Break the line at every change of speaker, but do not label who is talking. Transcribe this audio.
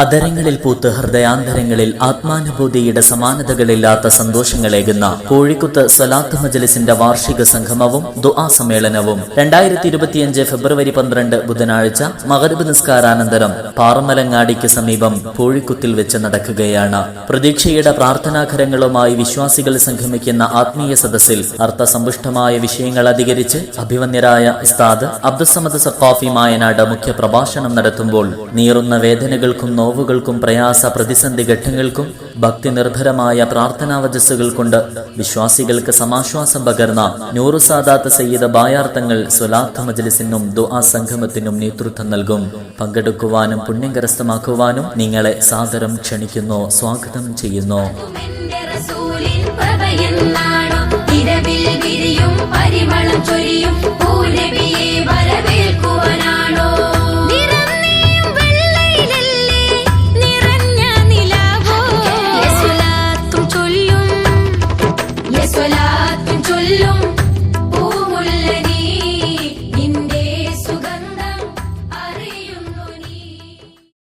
അതരങ്ങളിൽ പൂത്ത് ഹൃദയാന്തരങ്ങളിൽ ആത്മാനുഭൂതിയുടെ സമാനതകളില്ലാത്ത സന്തോഷങ്ങളേകുന്ന കോഴിക്കുത്ത് സലാത്ത് മജലിസിന്റെ വാർഷിക സംഗമവും ദുആ സമ്മേളനവും. രണ്ടായിരത്തി ഇരുപത്തിയഞ്ച് ഫെബ്രുവരി പന്ത്രണ്ട് ബുധനാഴ്ച മകരബ് നിസ്കാരാനന്തരം പാറമലങ്ങാടിക്ക് സമീപം കോഴിക്കുത്തിൽ വെച്ച് നടക്കുകയാണ്. പ്രതീക്ഷയുടെ പ്രാർത്ഥനാഘരങ്ങളുമായി വിശ്വാസികൾ സംഗമിക്കുന്ന ആത്മീയ സദസ്സിൽ അർത്ഥസമ്പുഷ്ടമായ വിഷയങ്ങൾ അധികരിച്ച് അഭിമന്യരായ ഉസ്താദ് അബ്ദുസമദ് സഖാഫി മായനാട് മുഖ്യ പ്രഭാഷണം നടത്തുമ്പോൾ നീറുന്ന വേദനകൾക്കും നോവുകൾക്കും പ്രയാസ പ്രതിസന്ധി ഘട്ടങ്ങൾക്കും ഭക്തി നിർഭരമായ പ്രാർത്ഥനാ വജസ്സുകൾ കൊണ്ട് വിശ്വാസികൾക്ക് സമാശ്വാസം പകർന്ന നൂറു സാദാത്ത് സയ്യിദ് ബായാർത്ഥങ്ങൾ സ്വലാത്ത് മജ്ലിസിനും ദുആ സംഗമത്തിനും നേതൃത്വം നൽകും. പങ്കെടുക്കുവാനും പുണ്യം കരസ്ഥമാക്കുവാനും നിങ്ങളെ സാദരം ക്ഷണിക്കുന്നു സ്വാഗതം ചെയ്യുന്നു.